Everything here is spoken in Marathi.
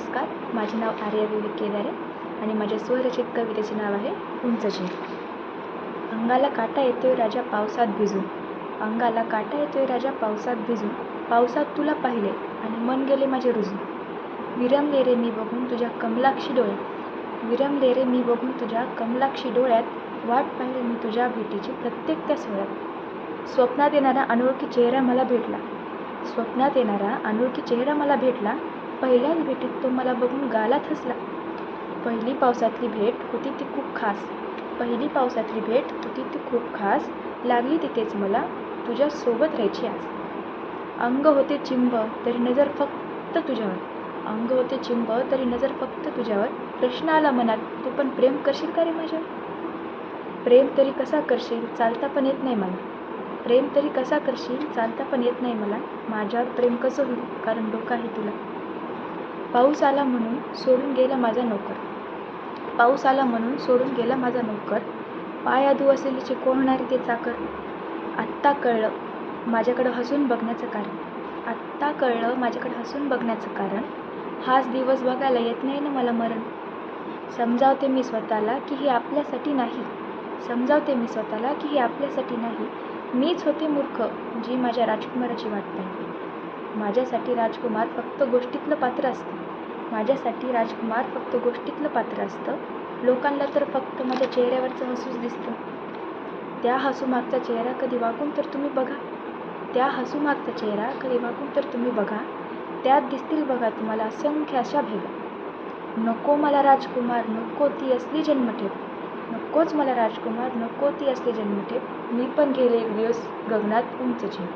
नमस्कार. माझे नाव आर्या विवेक केदारे आणि माझ्या स्वरचित कवितेचे नाव आहे उंच झेप अंगाला काटा येतोय राजा पावसात भिजून. अंगाला काटा येतोय राजा पावसात भिजून. पावसात तुला पाहिले आणि मन गेले माझे रुजून. विरमले रे मी बघून तुझ्या कमलाक्षी डोळ्यात. विरमले रे मी बघून तुझ्या कमलाक्षी डोळ्यात. वाट पाहिले मी तुझ्या भेटीची प्रत्येक त्या सोहळ्यात स्वप्नात येणारा अनोळखी चेहरा मला भेटला. स्वप्नात येणारा अनोळखी चेहरा मला भेटला. पहिल्याच भेटीत तो मला बघून गालात हसला. पहिली पावसातली भेट होती ती खूप खास. पहिली पावसातली भेट होती ती खूप खास. लागली तिथेच मला तुझ्या सोबत राहायची आज. अंग होते चिंब तरी नजर फक्त तुझ्यावर. अंग होते चिंब तरी नजर फक्त तुझ्यावर. प्रश्न आला मनात तू पण प्रेम करशील का रे माझ्यावर? प्रेम तरी कसा करशील चालता पण येत नाही मला. प्रेम तरी कसा करशील चालता पण येत नाही मला. माझ्यावर प्रेम कसं होईल कारण डोकं आहे तुला. पाऊस आला म्हणून सोडून गेला माझा नोकर. पाऊस आला म्हणून सोडून गेला माझा नोकर. पाय आदू असलेलीचे कोण होणारे ते चाकर? आत्ता कळलं माझ्याकडं हसून बघण्याचं कारण. आत्ता कळलं माझ्याकडं हसून बघण्याचं कारण. हाच दिवस बघायला येत नाही ना मला मरण. समजावते मी स्वतःला की हे आपल्यासाठी नाही. समजावते मी स्वतःला की हे आपल्यासाठी नाही. मीच होते मूर्ख जी माझ्या राजकुमाराची वाट पाहिली. माझ्यासाठी राजकुमार फक्त गोष्टीतलं पात्र असतं. माझ्यासाठी राजकुमार फक्त गोष्टीतलं पात्र असतं. लोकांना तर फक्त माझ्या चेहऱ्यावरचं हसूच दिसतं. त्या हसूमागचा चेहरा कधी वाकून तर तुम्ही बघा. त्या हसूमागचा चेहरा कधी वाकून तर तुम्ही बघा. त्यात दिसतील बघा तुम्हाला असंख्य अशा भेगा. नको मला राजकुमार नको ती असली जन्मठेप. नकोच मला राजकुमार नको ती असली जन्मठेप. मी पण गेले एक दिवस गगनात उंच झेप.